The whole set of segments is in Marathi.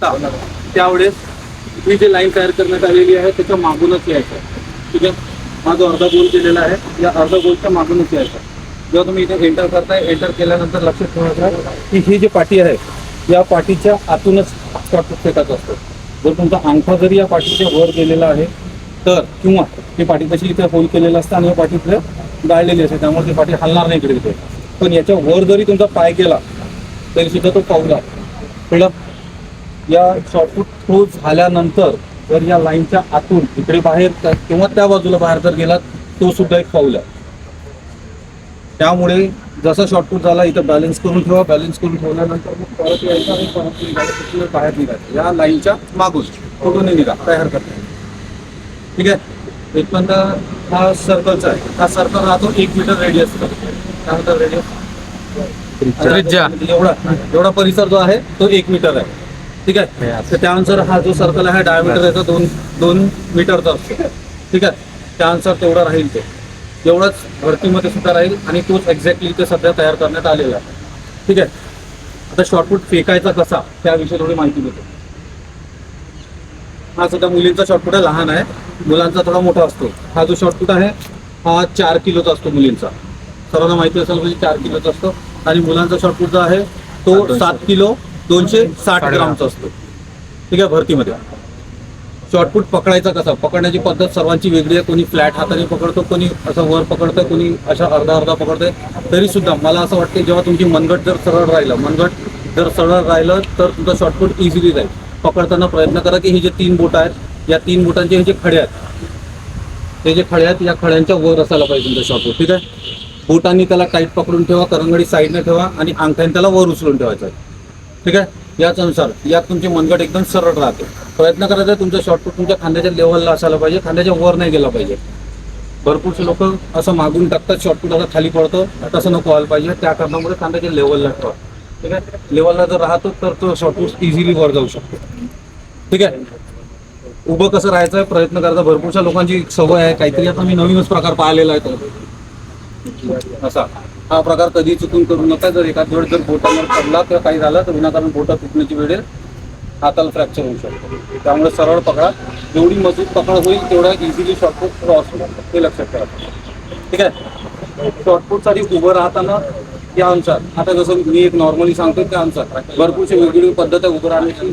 त्यावेळेस ही जी लाईन तयार करण्यात आलेली आहे त्याच्या मागूनच यायचं. आहे. ठीक आहे? हा जो अर्धा गोल केलेला आहे या अर्धा गोलच्या मागूनच यायचा. आहे. जेव्हा तुम्ही इथे एंटर करताय एंटर केल्यानंतर लक्षात ठेवायचं की ही जी पाटी आहे या पाठीच्या आतूनच शॉर्ट फेकायचं असतं. जर तुमचा अंगठा जरी या पाठीच्या वर गेलेला आहे तर किंवा ही पाठी तशी इथे होल केलेलं असतं आणि या पाठी इथे गाळलेली असते त्यामुळे ती पाठी हलणार नाही इकडे तिथे पण याच्या वर जरी तुमचा पाय गेला तरी सुद्धा तो पावला कळलं? या शॉर्टकट थ्रू झाल्यानंतर जर या लाईनच्या आतून इकडे बाहेर किंवा त्या बाजूला बाहेर जर गेलात तो सुद्धा एक पाऊल आहे. त्यामुळे जसा शॉर्टकट झाला इथं बॅलन्स करून ठेवा. बॅलन्स करून ठेवल्यानंतर मग परत यायचं आणि परत बाहेर निघायचं या लाईनच्या मागून कुठून निघा. काय हरकत नाही ठीक आहे? इथपर्यंत हा सर्कलचा आहे. हा सर्कल राहतो एक मीटर रेडियसचा काय म्हणतात रेडियस त्रिज्या. एवढा एवढा परिसर जो आहे तो एक मीटर आहे. ठीक आहे? तर त्यानुसार हा जो सर्कल आहे डायमीटर याचा दोन दोन मीटरचा असतो. ठीक आहे? त्यानुसार तेवढा राहील तो. एवढाच भरतीमध्ये सुद्धा राहील आणि तोच एक्झॅक्टली ते सध्या तयार करण्यात आलेला आहे. ठीक आहे? आता शॉर्टपुट फेकायचा कसा त्याविषयी थोडी माहिती देतो. हा सध्या मुलींचा शॉर्टपुट आहे लहान आहे. मुलांचा थोडा मोठा असतो. हा जो शॉर्टपुट आहे हा चार किलोचा असतो मुलींचा. सर्वांना माहिती असेल म्हणजे चार किलोचा असतो. आणि मुलांचा शॉर्टपुट जो आहे तो सात किलो दोनशे साठ ग्रामचा असतो. ठीक आहे भरतीमध्ये. शॉर्टपुट पकडायचा कसा? पकडण्याची पद्धत सर्वांची वेगळी आहे. कोणी फ्लॅट हाताने पकडतो कोणी असं वर पकडतं कोणी अशा अर्धा अर्धा पकडतंय. तरी सुद्धा मला असं वाटतं जेव्हा तुमची मनगट जर सरळ राहिलं मनगट जर सरळ राहिलं तर तुमचं शॉर्टपुट इझिली जाईल. पकडताना प्रयत्न करा की हे जे तीन बोट आहेत या तीन बोटांचे हे जे खडे आहेत ते जे खडे आहेत या खड्यांच्या वर असायला पाहिजे तुमचं शॉर्टपुट. ठीक आहे? बोटांनी त्याला टाईट पकडून ठेवा करंगडी साईडने ठेवा आणि अंगठ्याने त्याला वर उचलून ठेवायचं आहे. ठीक आहे? याच अनुसार यात तुमची मनगट एकदम सरळ राहते. प्रयत्न करायचा आहे तुमचा शॉर्टपुट तुमच्या खांद्याच्या लेवलला असायला पाहिजे खांद्याच्या वर नाही गेला पाहिजे. भरपूरसे लोक असं मागून टाकतात शॉर्टपुट असं खाली पडतं तसं नको व्हायला पाहिजे. त्या कारणामुळे खांद्याच्या लेवलला ठेवा. ठीक आहे? लेवलला जर राहतो तर तो शॉर्टपुट इझिली वर जाऊ शकतो. ठीक आहे? उभं कसं राहायचं आहे प्रयत्न करायचा भरपूरशा लोकांची सवय आहे. काहीतरी आता मी नवीनच प्रकार पाहिलेला आहे तो. असा. हा प्रकार कधी चुकून करू नका. जर एखाद वेळ जर बोटावर पडला किंवा काही झालं तर विनाकारण बोटा तुटण्याची वेळेस हाताला फ्रॅक्चर होऊ शकतो. त्यामुळे सरळ पकडा. जेवढी मजबूत पकड होईल तेवढा इझिली शॉर्टपुट क्रॉस होऊ शकतो ते लक्षात ठेवा. ठीक आहे? शॉर्टपुटसाठी उभं राहताना त्या अनुसार आता जसं मी एक नॉर्मली सांगतो त्या अनुसार भरपूरशी वेगवेगळी पद्धत आहे उभं राहण्याची.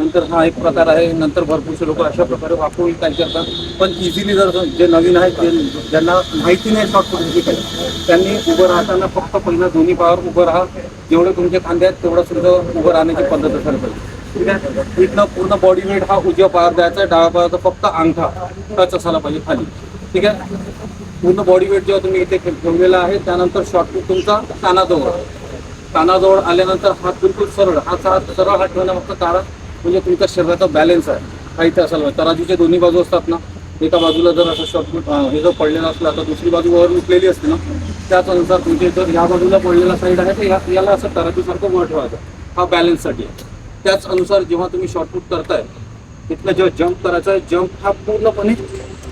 नंतर हा एक प्रकार आहे. नंतर भरपूरसे लोक अशा प्रकारे वापरून काय करतात. पण इझिली जर जे नवीन आहेत जे ज्यांना माहिती नाही शॉर्टपुट म्हणजे काही त्यांनी उभं राहताना फक्त पहिला दोन्ही पावर उभं राहा. जेवढे तुमचे खांदे आहेत तेवढं सुद्धा उभं राहण्याची पद्धत असायला पाहिजे. ठीक आहे? इथनं पूर्ण बॉडी वेट हा उजव्या पायावर द्यायचा आहे. डाव्या पायाचा फक्त अंगठा टच असायला पाहिजे खाली. ठीक आहे? पूर्ण बॉडी वेट जेव्हा तुम्ही इथे ठेवलेला आहे त्यानंतर शॉर्टपूट तुमचा कानाजवळ कानाजवळ आल्यानंतर हात बिलकुल सरळ हा हात सरळ हात ठेवणं फक्त कारण म्हणजे तुमच्या शरीराचा बॅलन्स आहे. हा इथे असायला तराजूच्या तराजूचे दोन्ही बाजू असतात ना एका बाजूला जर असं शॉर्टपुट हे जर पडलेलं असलं तर दुसरी बाजू वर उठलेली असते ना त्याच अनुसार तुमचे जर या बाजूला पडलेला साईड आहे तर या- याला असं तराजूसारखं वर ठेवायचं. हा बॅलन्ससाठी आहे. त्याच अनुसार जेव्हा तुम्ही शॉर्टपुट करताय तिथलं जेव्हा जम्प करायचा आहे जम्प हा पूर्णपणे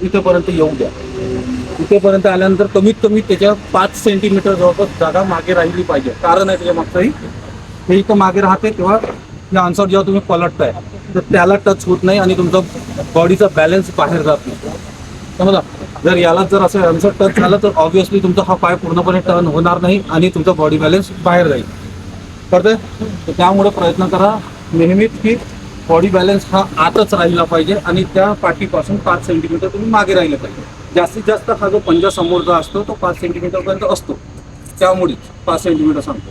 इथेपर्यंत येऊ द्या. इथेपर्यंत आल्यानंतर कमीत कमी त्याच्या पाच सेंटीमीटर जवळपास जागा मागे राहिली पाहिजे. कारण आहे त्याच्या मागचंही हे इथं मागे राहते तेव्हा या आन्सर जेव्हा तुम्ही पलटताय तर त्याला टच होत नाही आणि तुमचा बॉडीचा बॅलन्स बाहेर जात नाही. समजा जर याला जर असं आन्सर टच झालं तर ऑब्व्हियसली तुमचा हा पाय पूर्णपणे टर्न होणार नाही आणि तुमचा बॉडी बॅलन्स बाहेर जाईल. कळतंय? तर त्यामुळे प्रयत्न करा नेहमीच की बॉडी बॅलन्स हा आतच राहिला पाहिजे आणि त्या पाठीपासून पाच सेंटीमीटर तुम्ही मागे राहिलं पाहिजे. जास्तीत जास्त हा जो पंजा समोरचा असतो तो पाच सेंटीमीटरपर्यंत असतो. त्यामुळेच पाच सेंटीमीटर सांगतो.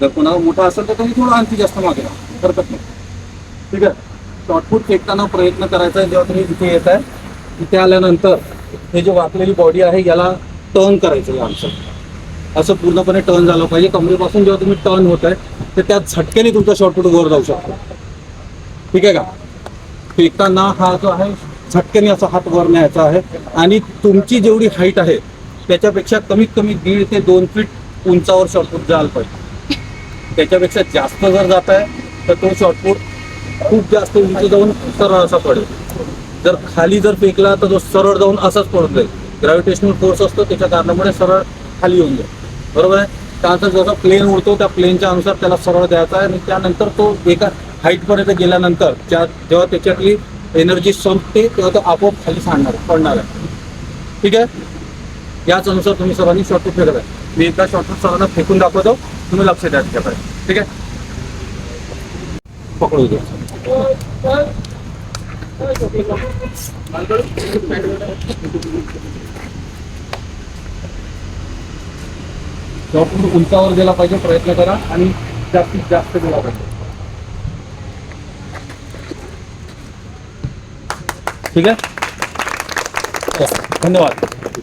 जर कोणाला मोठा असेल तर त्यांनी थोडं आणखी जास्त मागे राहा. हरकत नाही. ठीक आहे? शॉर्टफूट फेकताना प्रयत्न करायचा आहे जेव्हा तुम्ही इथे येत आहे इथे आल्यानंतर हे जे वाकलेली बॉडी आहे याला टर्न करायचं या आमचं. असं पूर्णपणे टर्न झालं पाहिजे. कमरेपासून जेव्हा तुम्ही टर्न होत आहे तर त्या झटक्याने तुमचा शॉर्टफूट वर जाऊ शकतो. ठीक आहे का? फेकताना हा जो आहे झटक्याने असा हात वर न्यायचा आहे. आणि तुमची जेवढी हाईट आहे त्याच्यापेक्षा कमीत कमी दीड ते दोन फीट उंचावर शॉर्टफूट जायला पाहिजे. त्याच्यापेक्षा जास्त जर जात आहे तर तो शॉर्टपुट खूप जास्त उंच जाऊन सरळ असा पडेल. जर खाली जर फेकला तर तो सरळ जाऊन असाच पडत जाईल. ग्रॅव्हिटेशनल फोर्स असतो त्याच्या कारणामुळे सरळ खाली येऊन जाईल. बरोबर आहे? त्यानंतर जसा प्लेन उडतो त्या प्लेनच्या अनुसार त्याला सरळ द्यायचा आहे. आणि त्यानंतर तो एका हाईटपर्यंत गेल्यानंतर ज्या जेव्हा त्याच्यातली एनर्जी संपते तेव्हा तो आपोआप खाली सांगणार पडणार आहे. ठीक आहे? याच अनुसार तुम्ही सर्वांनी शॉर्टपूट फेकत आहे. मी एकदा शॉर्टकट सर्वांना फेकून दाखवतो. तुम्ही लक्ष द्या त्याच्याकडे ठीक आहे पकडू द्या शॉर्टकट उंचावर गेला पाहिजे, प्रयत्न करा आणि जास्तीत जास्त गेला ठीक आहे? धन्यवाद.